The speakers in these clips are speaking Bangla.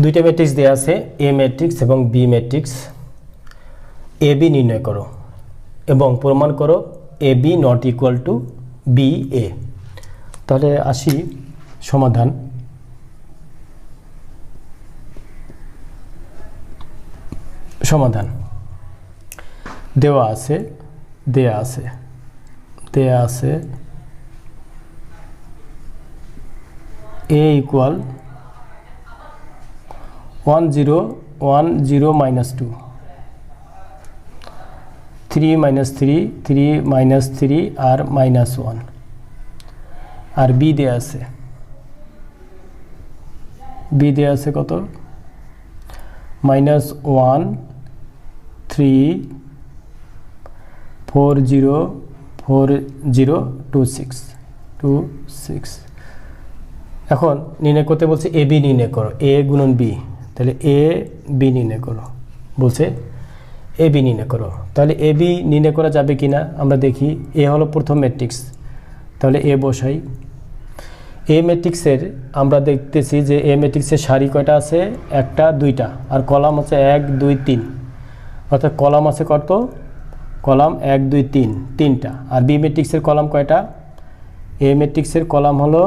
দুইটা ম্যাট্রিক্স দেওয়া আছে এ ম্যাট্রিক্স এবং বি ম্যাট্রিক্স এ বি নির্ণয় করো এবং প্রমাণ করো A B not equal to B A তাহলে আসি সমাধান। সমাধান। দেওয়া আছে, দেয়া আছে দেয়া আছে। A equal one zero one zero minus two three minus three three minus three R minus one আর বি দেয়া আছে। বি দেয়া আছে কত? Minus one three four zero four zero two six two six এখন নির্ণয় করতে বলছে এ বি নির্ণয় করো এ গুণন বি তাহলে এ বি নির্ণয় করো। বলছে এ বি নির্ণয় করো। তাহলে এ বি নির্ণয় করা যাবে কি না আমরা দেখি এ হলো প্রথম ম্যাট্রিক্স তাহলে এ বসাই। এ ম্যাট্রিক্সের আমরা দেখতেছি যে এ ম্যাট্রিক্সের সারি কয়টা আছে? একটা, দুইটা। আর কলাম আছে এক, দুই, তিন। অর্থাৎ কলাম আছে কত? কলাম এক, দুই, তিন। তিনটা। আর বি ম্যাট্রিক্সের কলাম কয়টা? এ ম্যাট্রিক্সের কলাম হলো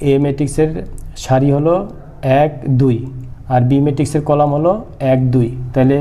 এ ম্যাট্রিক্সের সারি হলো এক, দুই। আর বি ম্যাট্রিক্সের কলাম হলো এক, দুই। তাহলে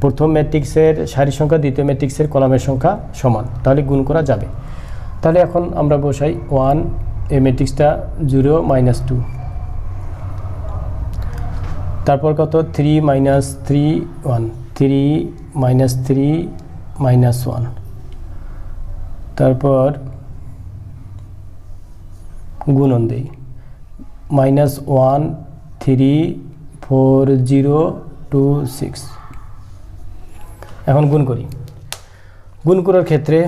প্রথম ম্যাট্রিক্সের সারি সংখ্যা, দ্বিতীয় ম্যাট্রিক্সের কলামের সংখ্যা সমান। তাহলে গুণ করা যাবে। তাহলে এখন আমরা বসাই ওয়ান এ ম্যাট্রিক্সটা জিরো মাইনাস টু তারপর কত? Three minus three one three minus three minus one তারপর গুণন দেই। Minus one three four zero two six. এখন গুণ করি। গুণ করার ক্ষেত্রে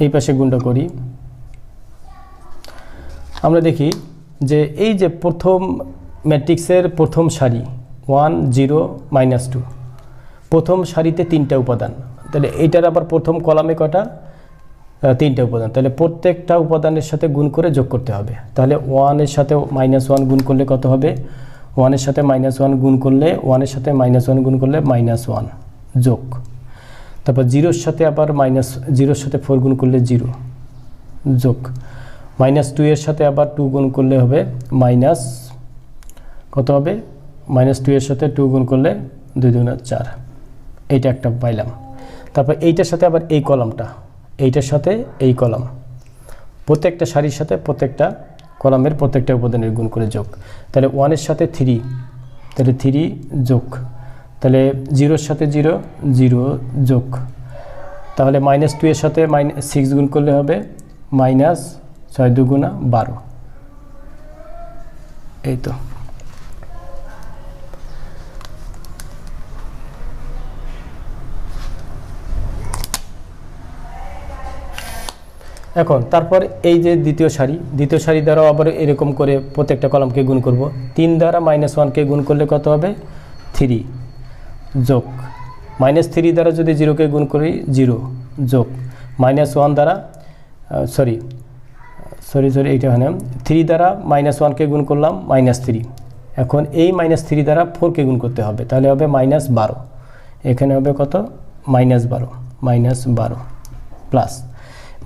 এই পাশে গুণটা করি। আমরা দেখি যে এই যে প্রথম ম্যাট্রিক্সের প্রথম সারি, ওয়ান, জিরো, মাইনাস টু, প্রথম সারিতে তিনটা উপাদান। তাহলে এইটার আবার প্রথম কলামে কটা? তিনটা উপাদান। তাহলে প্রত্যেকটা উপাদানের সাথে গুণ করে যোগ করতে হবে। তাহলে ওয়ানের সাথে মাইনাস ওয়ান গুণ করলে কত হবে? ওয়ানের সাথে মাইনাস ওয়ান গুণ করলে ওয়ানের সাথে মাইনাস ওয়ান গুণ করলে মাইনাস ওয়ান যোগ। তারপর জিরোর সাথে আবার মাইনাস জিরোর সাথে ফোর গুণ করলে জিরো যোগ। মাইনাস টু এর সাথে আবার টু গুণ করলে হবে মাইনাস কত হবে? মাইনাস টু এর সাথে টু গুণ করলে দুই দুগুণে চার। এইটা একটা পাইলাম। তারপর এইটার সাথে আবার এই কলামটা এইটার সাথে এই কলাম প্রত্যেকটা সারির সাথে প্রত্যেকটা কলামের প্রত্যেকটা উপাদানের গুণ করে যোগ। তাহলে ওয়ানের সাথে থ্রি তাহলে থ্রি যোগ। তাহলে জিরোর সাথে জিরো জিরো যোগ। তাহলে মাইনাস টু এর সাথে মাইনাস সিক্স গুণ করলে হবে মাইনাস ছয় দুগুণা বারো। এই তো। এখন, তারপর এই যে দ্বিতীয় সারি দ্বিতীয় সারি দ্বারাও আবার এরকম করে প্রত্যেকটা কলামকে গুণ করব। তিন দ্বারা মাইনাস ওয়ানকে গুণ করলে কত হবে? থ্রি যোগ। মাইনাস থ্রি দ্বারা যদি জিরোকে গুণ করি জিরো যোগ। মাইনাস ওয়ান দ্বারা সরি সরি সরি এইটা এখানে থ্রি দ্বারা মাইনাস ওয়ানকে গুণ করলাম মাইনাস থ্রি এখন এই মাইনাস থ্রি দ্বারা ফোরকে গুণ করতে হবে, তাহলে হবে মাইনাস বারো। এখানে হবে কত? মাইনাস বারো মাইনাস বারো প্লাস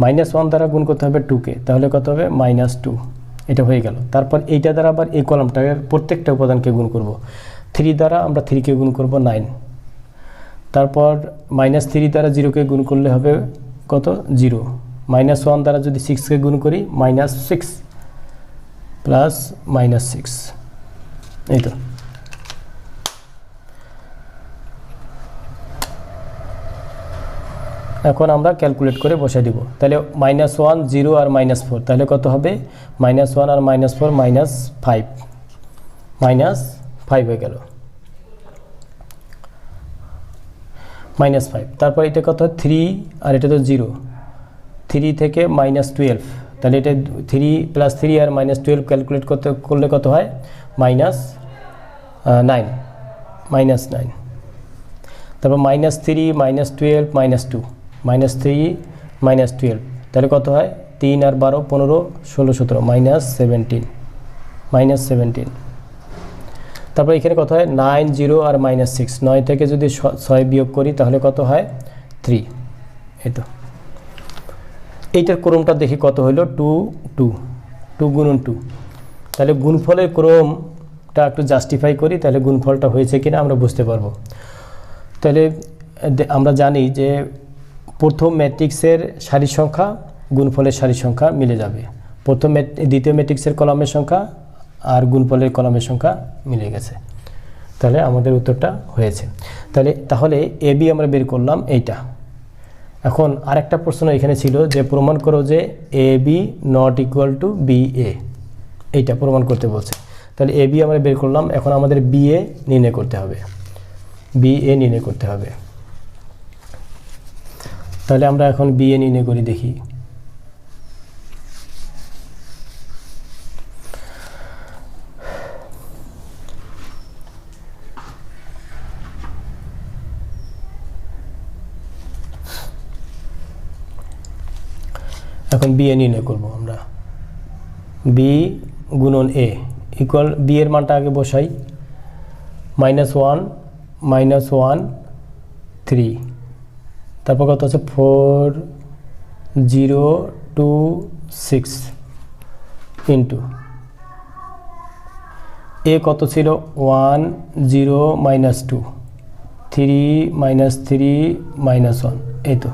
মাইনাস ওয়ান দ্বারা গুণ করতে হবে টুকে তাহলে কত হবে? মাইনাস টু এটা হয়ে গেল। তারপর এইটা দ্বারা আবার এই কলামটার প্রত্যেকটা উপাদানকে গুণ করব। থ্রি দ্বারা আমরা থ্রিকে গুণ করব নাইন তারপর মাইনাস থ্রি দ্বারা জিরোকে গুণ করলে হবে কত? জিরো মাইনাস ওয়ান দ্বারা যদি সিক্সকে গুণ করি minus six plus minus six এই তো। এখন আমরা ক্যালকুলেট করে বসাই দিব। তাহলে মাইনাস ওয়ান জিরো আর মাইনাস ফোর তাহলে কত হবে? মাইনাস ওয়ান আর minus four minus five minus five হয়ে গেল। মাইনাস ফাইভ তারপর এটা কত? থ্রি আর এটা তো জিরো থ্রি থেকে মাইনাস টুয়েলভ তাহলে এটা থ্রি প্লাস থ্রি আর মাইনাস টুয়েলভ ক্যালকুলেট করতে, করলে কত হয়? মাইনাস নাইন মাইনাস নাইন তারপর minus three minus twelve minus two minus three, minus twelve. তাহলে কত হয়? তিন আর বারো, পনেরো, ষোলো, সতেরো, মাইনাস সেভেন্টিন মাইনাস সেভেন্টিন। তারপর এখানে কত হয়? নাইন, জিরো আর মাইনাস সিক্স। নয় থেকে যদি ছয় বিয়োগ করি, তাহলে কত হয়? থ্রি। এই তো। এইটার ক্রমটা দেখি কত হলো টু টু টু গুণন টু। তাহলে গুণফলের ক্রমটা একটু জাস্টিফাই করি, তাহলে গুণফলটা হয়েছে কিনা আমরা বুঝতে পারব। তাহলে আমরা জানি যে প্রথম ম্যাট্রিক্সের সারি সংখ্যা গুণফলের সারি সংখ্যা মিলে যাবে। প্রথম দ্বিতীয় ম্যাট্রিক্সের কলামের সংখ্যা আর গুণফলের কলামের সংখ্যা মিলে গেছে। তাহলে আমাদের উত্তরটা হয়েছে। তাহলে তাহলে এ, বি আমরা বের করলাম এইটা। এখন আরেকটা প্রশ্ন এখানে ছিল যে প্রমাণ করো যে A, B not equal to B, A. এইটা প্রমাণ করতে বলছে। তাহলে এ, বি আমরা বের করলাম। এখন আমাদের বি, এ নির্ণয় করতে হবে। বি, এ নির্ণয় করতে হবে। তাহলে আমরা এখন বি এ নির্ণয় করি, দেখি। এখন বি এ নির্ণয় করব আমরা। বি গুণন এ ইকুয়াল বি এর মানটা আগে বসাই। Minus one minus one, three. তারপর কত আছে? Four zero two six into A কত ছিল? One zero minus two three minus three minus one এই তো।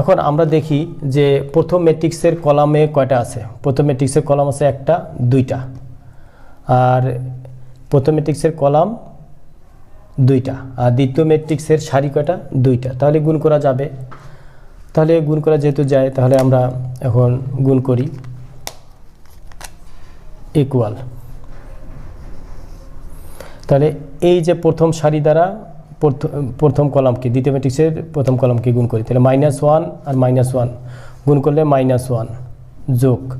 এখন আমরা দেখি যে প্রথম ম্যাট্রিক্সের কলামে কয়টা আছে? প্রথম ম্যাট্রিক্সের কলাম আছে একটা, দুইটা। আর প্রথম ম্যাট্রিক্সের কলাম দুইটা। আর দ্বিতীয় ম্যাট্রিক্সের সারি কয়টা? দুইটা। তাহলে গুণ করা যাবে। তাহলে গুণ করা যেহেতু যায়, তাহলে আমরা এখন গুণ করি। ইকুয়াল তাহলে এই যে প্রথম সারি দ্বারা প্রথ- প্রথম কলামকে দ্বিতীয় ম্যাট্রিক্সের প্রথম কলামকে গুণ করি, তাহলে মাইনাস ওয়ান আর মাইনাস ওয়ান গুণ করলে মাইনাস ওয়ান যোগ।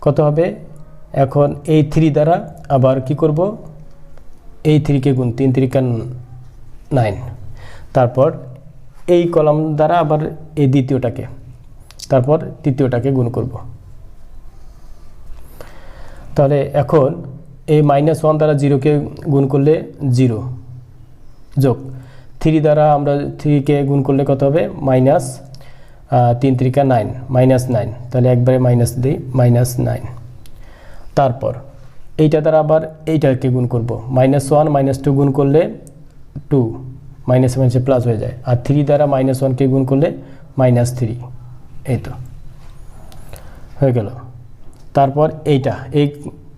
কত হবে? এখন এই থ্রি দ্বারা আবার কি করব? এই থ্রিকে গুণ তিন, তিরিকা নাইন। তারপর এই কলাম দ্বারা আবার এই দ্বিতীয়টাকে, তারপর তৃতীয়টাকে গুণ করব। তাহলে এখন এই মাইনাস ওয়ান দ্বারা জিরোকে গুণ করলে জিরো যোগ থ্রি দ্বারা আমরা থ্রিকে গুণ করলে কত হবে? মাইনাস তিন, ত্রিকা নাইন মাইনাস নাইন তাহলে একবারে মাইনাস দিই মাইনাস নাইন তারপর এইটা দ্বারা আবার এইটাকে গুণ করব। মাইনাস ওয়ান মাইনাস টু গুণ করলে টু মাইনাস মাইনাসে প্লাস হয়ে যায়। আর থ্রি দ্বারা মাইনাস ওয়ানকে গুণ করলে মাইনাস থ্রি এই তো। হয়ে গেল। তারপর এইটা, এই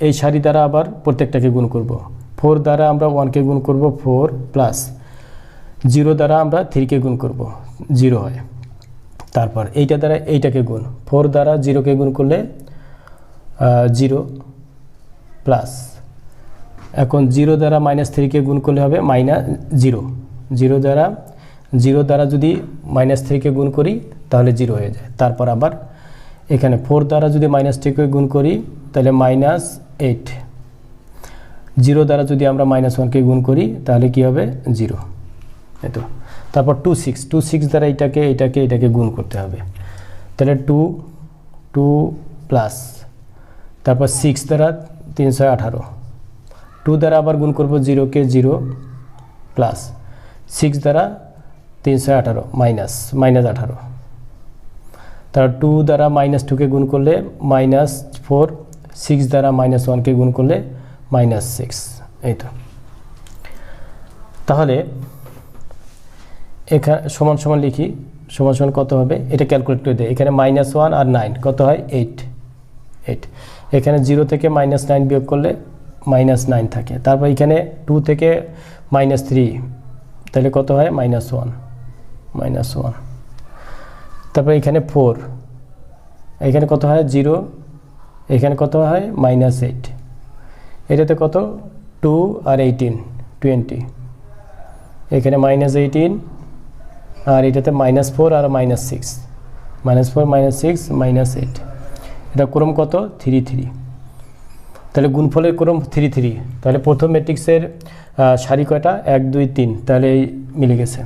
এই সারি দ্বারা আবার প্রত্যেকটাকে গুণ করব। ফোর দ্বারা আমরা ওয়ানকে গুণ করব ফোর প্লাস জিরো দ্বারা আমরা থ্রিকে গুণ করব জিরো হয়। তারপর এইটা দ্বারা এইটাকে গুণ। ফোর দ্বারা জিরোকে গুণ করলে জিরো প্লাস এখন জিরো দ্বারা মাইনাস থ্রিকে গুণ করলে হবে মাইনাস জিরো জিরো দ্বারা জিরো দ্বারা যদি মাইনাস থ্রিকে গুণ করি, তাহলে জিরো হয়ে যায়। তারপর আবার এখানে ফোর দ্বারা যদি মাইনাস থ্রিকে গুণ করি, তাহলে মাইনাস এইট জিরো দ্বারা যদি আমরা মাইনাস ওয়ানকে গুণ করি, তাহলে কি হবে? জিরো এই তো। তারপর টু সিক্স টু সিক্স দ্বারা এটাকে এটাকে এটাকে গুণ করতে হবে। তাহলে টু টু প্লাস তারপর সিক্স দ্বারা তিনশো আঠারো। টু দ্বারা আবার গুণ করব জিরোকে জিরো প্লাস। সিক্স দ্বারা তিনশো আঠারো, মাইনাস মাইনাস আঠারো। তারপর টু দ্বারা মাইনাস টুকে গুণ করলে মাইনাস ফোর, সিক্স দ্বারা মাইনাস ওয়ানকে গুণ করলে মাইনাস সিক্স। এই তো। তাহলে এখানে সমান সমান লিখি, সমান সমান কত হবে? এটা ক্যালকুলেট করে দেয় এখানে মাইনাস ওয়ান আর নাইন, কত হয়? এইট। এইট। এখানে জিরো থেকে মাইনাস নাইন বিয়োগ করলে মাইনাস নাইন থাকে। তারপর এখানে টু থেকে মাইনাস থ্রি তাহলে কত হয়? মাইনাস ওয়ান মাইনাস ওয়ান তারপর এখানে ফোর এখানে কত হয়? জিরো এখানে কত হয়? মাইনাস এইট এটাতে কত? টু আর এইটিন টোয়েন্টি এখানে মাইনাস এইটিন আর এটাতে মাইনাস ফোর আর minus six minus four minus six minus eight এটা ক্রম কত? Three three. তাহলে গুণফলের ক্রম থ্রি থ্রি। তাহলে প্রথম ম্যাট্রিক্সের সারি কয়টা? এক, দুই, তিন। তাহলে মিলে গেছে।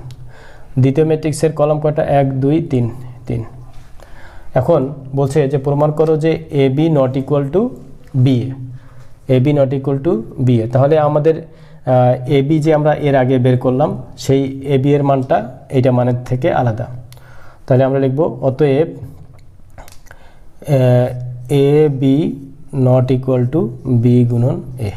দ্বিতীয় ম্যাট্রিক্সের কলম কয়টা? এক, দুই, তিন তিন। এখন বলছে যে প্রমাণ করো যে A B not equal to B A B not equal to B A তাহলে আমাদের এ বি যে আমরা এর আগে বের করলাম, সেই এ বি এর মানটা এইটা মানের থেকে আলাদা। তাহলে আমরা লিখব, অতএব A B not equal to B গুণন এ।